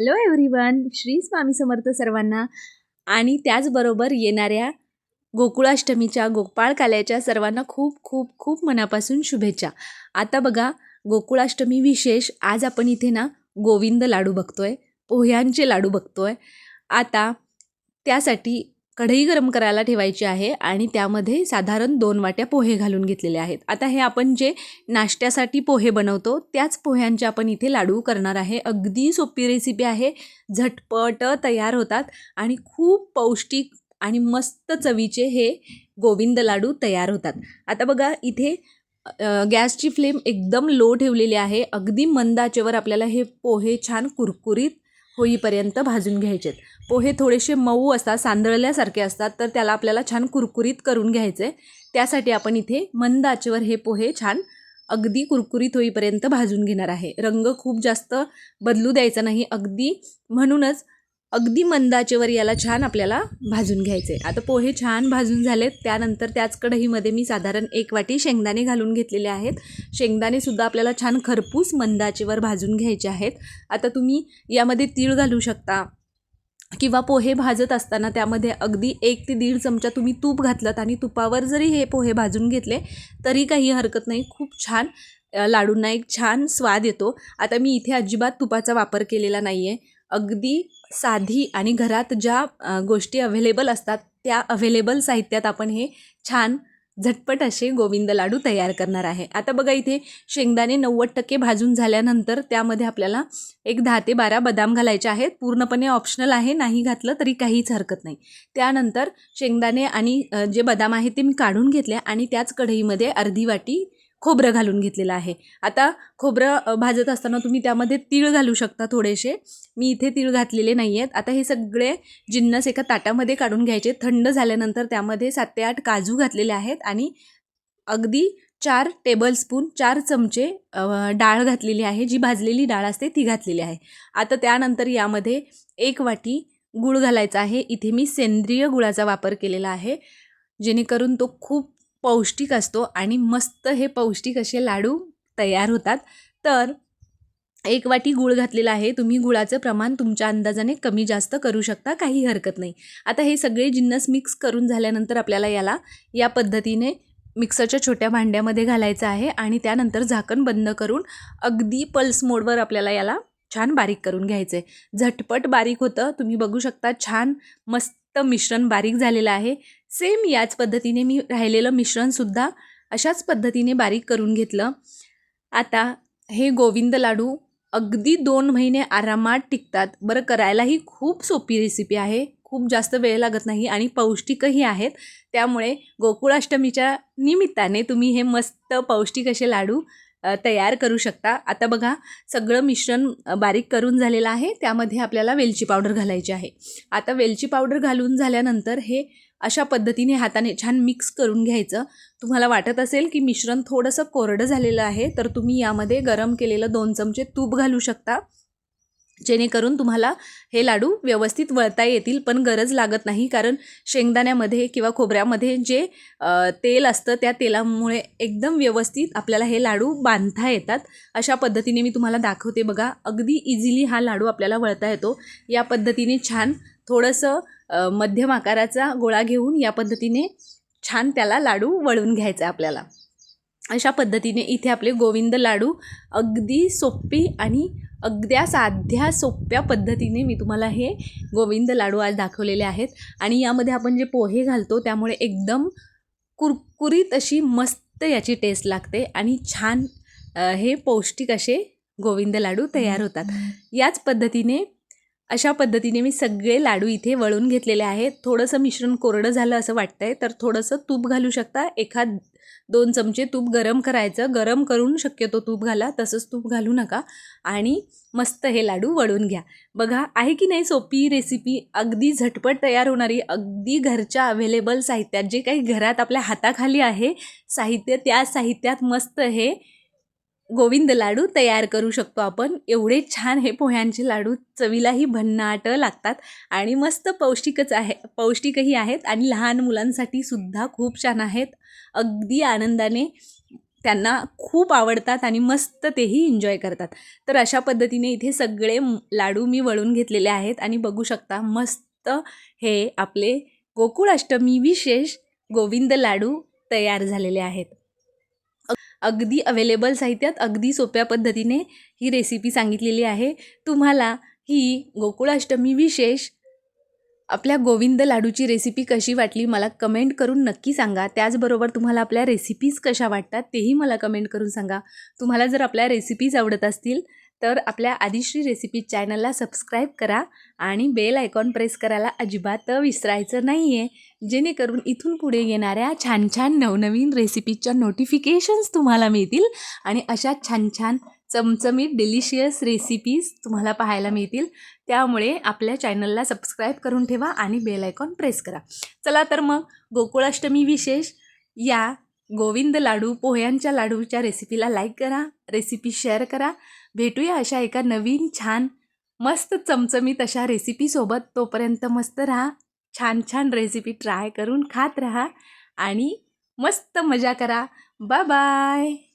Hello everyone Shri Swami Samarth सर्वांना. आणि त्याचबरोबर येणाऱ्या गोकुळाष्टमीच्या गोपाळ काल्याच्या सर्वांना खूप खूप खूप मनापासून शुभेच्छा. आता बघा गोकुळाष्टमी विशेष आज आपण इथे ना गोविंद लाडू बघतोय पोह्यांचे लाडू बघतोय. आता त्यासाठी कढई गरम करायला ठेवायची आहे आणि त्यामध्ये साधारण दोन वाट्या पोहे घालून घेतलेले आहेत. आता हे आपण जे नाश्त्यासाठी पोहे बनवतो त्याच पोह्यांचे आपण इथे लाडू करणार आहे. अगदी सोपी रेसिपी आहे. झटपट तयार होतात आणि खूप पौष्टिक आणि मस्त चवीचे हे गोविंद लाडू तयार होतात. आता बघा इथे गॅसची फ्लेम एकदम लो ठेवलेली आहे. अगदी मंद आचेवर आपल्याला हे पोहे छान कुरकुरीत होईपर्यंत भाजून घ्यायचे पोहे थोडेसे मऊ असतात सांदळल्यासारखे असतात तर त्याला आपल्याला छान कुरकुरीत करून घ्यायचे त्यासाठी आपण इथे मंद आचेवर हे पोहे छान अगदी कुरकुरीत होईपर्यंत भाजून घेणार आहे. रंग खूप जास्त बदलू द्यायचा नाही अगदी म्हणूनच अगदी मंद आचेवर याला छान आपल्याला भाजून घ्यायचे आता पोहे छान भाजून झालेत त्यानंतर त्याच कढईमध्ये मी साधारण एक वाटी शेंगदाणे घालून घेतलेले आहेत. शेंगदाणेसुद्धा आपल्याला छान खरपूस मंद आचेवर भाजून घ्यायचे आहेत. आता तुम्ही यामध्ये तीळ घालू शकता किंवा पोहे भाजत असताना त्यामध्ये अगदी एक ते दीड चमचा तुम्ही तूप घातलं आणि तुपावर जरी हे पोहे भाजून घेतले तरी काही हरकत नाही. खूप छान लाडूंना एक छान स्वाद येतो. आता मी इथे अजिबात तुपाचा वापर केलेला नाही आहे अगदी साधी आणि घरात ज्या गोष्टी अव्हेलेबल असतात त्या अव्हेलेबल साहित्यात आपण हे छान झटपट असे गोविंद लाडू तयार करणार आहे. आता बघा इथे शेंगदाणे नव्वद टक्के भाजून झाल्यानंतर त्यामध्ये आपल्याला एक दहा ते बारा बदाम घालायचे आहेत. पूर्णपणे ऑप्शनल आहे नाही घातलं तरी काहीच हरकत नाही. त्यानंतर शेंगदाणे आणि जे बदाम आहे ते मी काढून घेतले आणि त्याच कढईमध्ये अर्धी वाटी खोबरं घालून घेतलेलं आहे. आता खोबरं भाजत असताना तुम्ही त्यामध्ये तीळ घालू शकता थोडेसे. मी इथे तीळ घातलेले नाही आहेत आता हे सगळे जिन्नस एका ताटामध्ये काढून घ्यायचे. थंड झाल्यानंतर त्यामध्ये सात ते आठ काजू घातलेले आहेत आणि अगदी चार टेबलस्पून चार चमचे डाळ घातलेली आहे. जी भाजलेली डाळ असते ती घातलेली आहे. आता त्यानंतर यामध्ये एक वाटी गूळ घालायचा आहे. इथे मी सेंद्रिय गुळाचा वापर केलेला आहे. जेणेकरून तो खूप पौष्टिक असतो आणि मस्त हे पौष्टिक असे लाडू तयार होतात. तर एक वाटी गूळ घातलेला आहे. तुम्ही गुळाचं प्रमाण तुमच्या अंदाजाने कमी जास्त करू शकता काही हरकत नाही. आता हे सगळे जिन्नस मिक्स करून झाल्यानंतर आपल्याला याला या पद्धतीने मिक्सरच्या छोट्या भांड्यामध्ये घालायचं आहे आणि त्यानंतर झाकण बंद करून अगदी पल्स मोडवर आपल्याला याला छान बारीक करून घ्यायचं आहे झटपट बारीक होतं. तुम्ही बघू शकता छान मस्त तर मिश्रण बारीक झालेलं आहे. सेम याच पद्धतीने मी राहिलेलं मिश्रणसुद्धा अशाच पद्धतीने बारीक करून घेतलं. आता हे गोविंद लाडू अगदी दोन महिने आरामात टिकतात. बरं करायलाही खूप सोपी रेसिपी आहे. खूप जास्त वेळ लागत नाही आणि पौष्टिकही आहेत. त्यामुळे गोकुळाष्टमीच्या निमित्ताने तुम्ही हे मस्त पौष्टिक असे लाडू तयार करू शकता. आता बघा सगळं मिश्रण बारीक करून झालेलं आहे. त्यामध्ये आपल्याला वेलची पावडर घालायची आहे. आता वेलची पावडर घालून झाल्यानंतर हे अशा पद्धतीने हाताने छान मिक्स करून घ्यायचं. तुम्हाला वाटत असेल की मिश्रण थोडंसं कोरडं झालेलं आहे तर तुम्ही यामध्ये गरम केलेलं दोन चमचे तूप घालू शकता. जेणेकरून तुम्हाला हे लाडू व्यवस्थित वळता येतील पण गरज लागत नाही. कारण शेंगदाण्यामध्ये किंवा खोबऱ्यामध्ये जे तेल असतं त्या तेलामुळे एकदम व्यवस्थित आपल्याला हे लाडू बांधता येतात. अशा पद्धतीने मी तुम्हाला दाखवते बघा. अगदी इझिली हा लाडू आपल्याला वळता येतो. या पद्धतीने छान थोडंसं मध्यम आकाराचा गोळा घेऊन या पद्धतीने छान त्याला लाडू वळून घ्यायचा आहे आपल्याला. अशा पद्धतीने इथे आपले गोविंद लाडू अगदी सोपी आणि अगद्या साध्या सोप्या पद्धतीने मी तुम्हाला हे गोविंद लाडू आज दाखवलेले आहेत. आणि यामध्ये आपण जे पोहे घालतो त्यामुळे एकदम कुरकुरीत अशी मस्त याची टेस्ट लागते आणि छान हे पौष्टिक असे गोविंद लाडू तयार होतात. याच पद्धतीने अशा पद्धतीने मी सगळे लाडू इथे वळून घेतलेले आहेत. थोडंसं मिश्रण कोरडं झालं असं वाटतंय तर थोडंसं तूप घालू शकता. एखाद दोन चमचे तूप गरम करायचं. गरम करून शक्यतो तूप घाला. तसंच तूप घालू नका. आणि मस्त हे लाडू वळून घ्या. बघा आहे की नाही सोपी रेसिपी अगदी झटपट तयार होणारी अगदी घरच्या अवेलेबल साहित्यात जे काही घरात आपल्या हाताखाली आहे साहित्य त्या साहित्यात मस्त हे गोविंद लाडू तयार करू शकतो आपण. एवढे छान हे पोह्यांचे लाडू चवीलाही भन्नाट लागतात आणि मस्त पौष्टिकच आहे पौष्टिकही आहेत आणि लहान मुलांसाठी सुद्धा खूप छान आहेत. अगदी आनंदाने त्यांना खूप आवडतात आणि मस्त तेही एन्जॉय करतात. तर अशा पद्धतीने इथे सगळे लाडू मी वळून घेतलेले आहेत आणि बघू शकता मस्त हे आपले गोकुळाष्टमी विशेष गोविंद लाडू तयार झालेले आहेत. अगदी अवेलेबल साहित्यात अगदी सोप्या पद्धतीने ही रेसिपी सांगितलेली आहे. तुम्हाला ही गोकुळाष्टमी विशेष आपल्या गोविंद लाडूची रेसिपी कशी वाटली मला कमेंट करून नक्की सांगा. त्याचबरोबर तुम्हाला आपल्या रेसिपीज कशा वाटतात तेही मला कमेंट करून सांगा. तुम्हाला जर आपल्या रेसिपीज आवडत असतील तर आपल्या आदिश्री रेसिपी चॅनलला सबस्क्राईब करा आणि बेल आयकॉन प्रेस करायला अजिबात विसरायचं नाही आहे जेणेकरून इथून पुढे येणाऱ्या छान छान नवनवीन रेसिपीजच्या नोटिफिकेशन्स तुम्हाला मिळतील आणि अशा छान छान चमचमीत डिलिशियस रेसिपीज तुम्हाला पाहायला मिळतील. त्यामुळे आपल्या चॅनलला सबस्क्राईब करून ठेवा आणि बेल आयकॉन प्रेस करा. चला तर मग गोकुळाष्टमी विशेष या गोविंद लाडू पोह्यांच्या लाडूच्या रेसिपीला लाईक करा रेसिपी शेअर करा. भेटूया अशा एका नवीन छान मस्त चमचमीत अशा रेसिपीसोबत तोपर्यंत मस्त राहा छान छान रेसिपी ट्राय करून खात राहा आणि मस्त मजा करा. Bye bye